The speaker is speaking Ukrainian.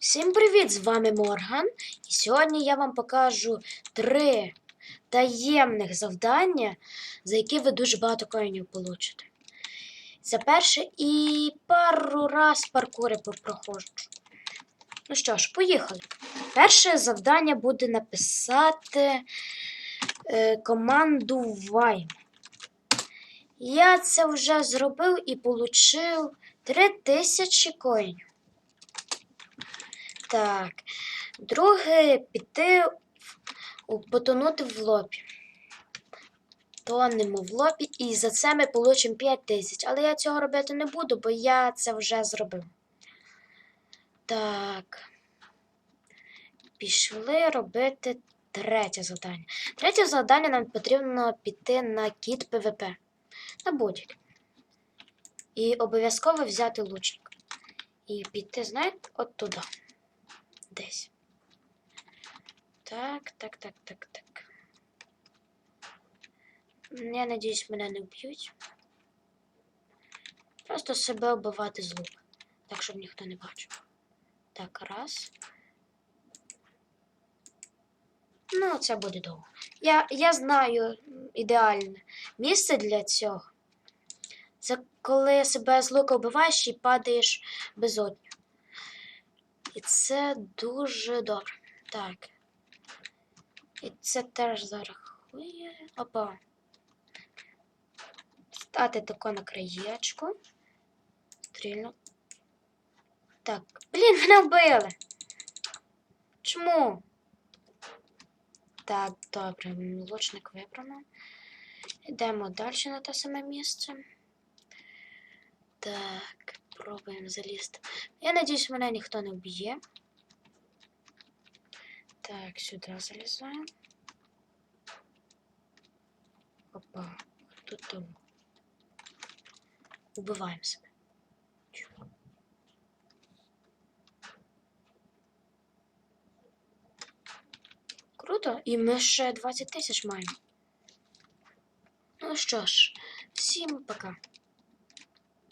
Всім привіт! З вами Морган. І сьогодні я вам покажу три таємних завдання, за які ви дуже багато коїнів получите. Це перше і пару раз паркури проходжу. Ну що ж, поїхали. Перше завдання буде написати е, команду Вайм. Я це вже зробив і отримав 3000 коїнів. Так. Друге піти потонути в лобі. Тонемо в лобі, і за це ми получимо 5 тисяч. Але я цього робити не буду, бо я це вже зробив. Так. Пішли робити третє завдання. Третє завдання нам потрібно піти на кіт ПВП. На будь-який. І обов'язково взяти лучник. І піти, знаєте, от туди. Десь. Так, так, так, так, так. Я надіюсь, мене не вб'ють. Просто себе вбивати з лука. Так, щоб ніхто не бачив. Так, раз. Ну, це буде довго. Я, я знаю ідеальне місце для цього. Це коли себе з лука вбиваєш і падаєш безодню. І це дуже добре. Так. І це теж зарахує. Опа. Стати тако на краєчку. Стрільно. Так. Блін, мене вбили. Чому? Так, добре, лучник вибрано. Йдемо далі на те саме місце. Так, пробуємо залізти. Я надіюсь, мене ніхто не вб'є. Так, сюди залізаємо. Опа, тут там. Убиваємо себе. Круто, і ми ще 20 тисяч маємо. Ну що ж, всім пока.